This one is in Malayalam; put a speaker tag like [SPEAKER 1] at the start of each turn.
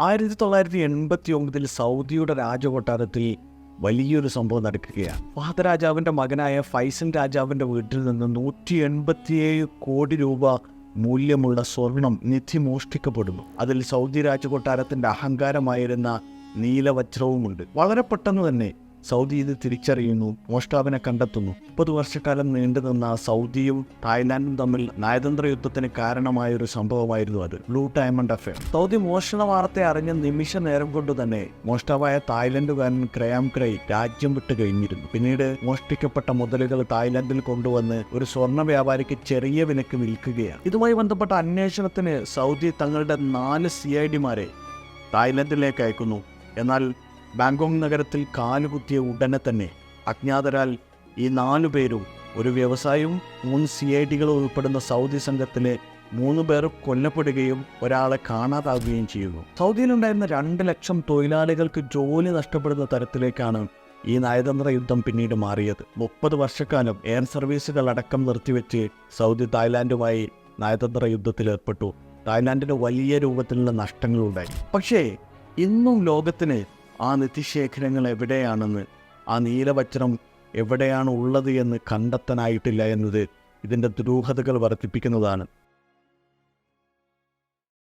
[SPEAKER 1] ആയിരത്തി തൊള്ളായിരത്തി എൺപത്തി ഒമ്പതിൽ സൗദിയുടെ രാജകൊട്ടാരത്തിൽ വലിയൊരു സംഭവം നടക്കുകയാണ്. ഫഹദ് മകനായ ഫൈസൻ രാജാവിന്റെ വീട്ടിൽ നിന്ന് നൂറ്റി എൺപത്തിയേഴ് കോടി രൂപ മൂല്യമുള്ള സ്വർണം നിധി മോഷ്ടിക്കപ്പെടുന്നു. അതിൽ സൗദി രാജകൊട്ടാരത്തിന്റെ അഹങ്കാരമായിരുന്ന നീലവജ്രവുമുണ്ട്. വളരെ പെട്ടെന്ന് തന്നെ സൗദി തിരിച്ചറിയുന്നു മോഷ്ടാവിനെ കണ്ടെത്തുന്നു. മുപ്പത് വർഷക്കാലം നീണ്ടുനിന്ന സൗദിയും തായ്ലാന്റും തമ്മിൽ നയതന്ത്ര യുദ്ധത്തിന് കാരണമായ ഒരു സംഭവമായിരുന്നു അത് ബ്ലൂ ഡയമണ്ട് അഫയർ. സൗദി മോഷണ വാർത്ത അറിഞ്ഞ നിമിഷ നേരം കൊണ്ട് തന്നെ മോഷ്ടാവായ തായ്ലൻഡുകാരൻ ക്രയാം ക്രൈ രാജ്യം വിട്ട് കഴിഞ്ഞിരുന്നു. പിന്നീട് മോഷ്ടിക്കപ്പെട്ട മുതലുകൾ തായ്ലൻഡിൽ കൊണ്ടുവന്ന് ഒരു സ്വർണ വ്യാപാരിക്ക് ചെറിയ വിലക്ക് വിൽക്കുകയാണ്. ഇതുമായി ബന്ധപ്പെട്ട അന്വേഷണത്തിന് സൗദി തങ്ങളുടെ നാല് സി ഐ ഡിമാരെ തായ്ലൻഡിലേക്ക് അയക്കുന്നു. എന്നാൽ ബാങ്കോങ് നഗരത്തിൽ കാലുകുത്തിയ ഉടനെ തന്നെ അജ്ഞാതരാൽ ഈ നാലു പേരും ഒരു വ്യവസായവും മൂന്ന് സി ഐ ഡികളും ഉൾപ്പെടുന്ന സൗദി സംഘത്തിലെ മൂന്ന് പേർ കൊല്ലപ്പെടുകയും ഒരാളെ കാണാതാവുകയും ചെയ്യുന്നു. സൗദിയിലുണ്ടായിരുന്ന രണ്ട് ലക്ഷം തൊഴിലാളികൾക്ക് ജോലി നഷ്ടപ്പെടുന്ന തരത്തിലേക്കാണ് ഈ നയതന്ത്ര യുദ്ധം പിന്നീട് മാറിയത്. മുപ്പത് വർഷക്കാലം എയർ സർവീസുകൾ അടക്കം നിർത്തിവെച്ച് സൗദി തായ്ലാൻഡുമായി നയതന്ത്ര യുദ്ധത്തിൽ ഏർപ്പെട്ടു. തായ്ലാൻഡിന് വലിയ രൂപത്തിലുള്ള നഷ്ടങ്ങളുണ്ടായി. പക്ഷേ ഇന്നും ലോകത്തിന് ആ നിധിശേഖരങ്ങൾ എവിടെയാണെന്ന് ആ നീലവജ്രം എവിടെയാണ് ഉള്ളത് എന്ന് കണ്ടെത്താനായിട്ടില്ല എന്നത് ഇതിന്റെ ദുരൂഹതകൾ വർദ്ധിപ്പിക്കുന്നതാണ്.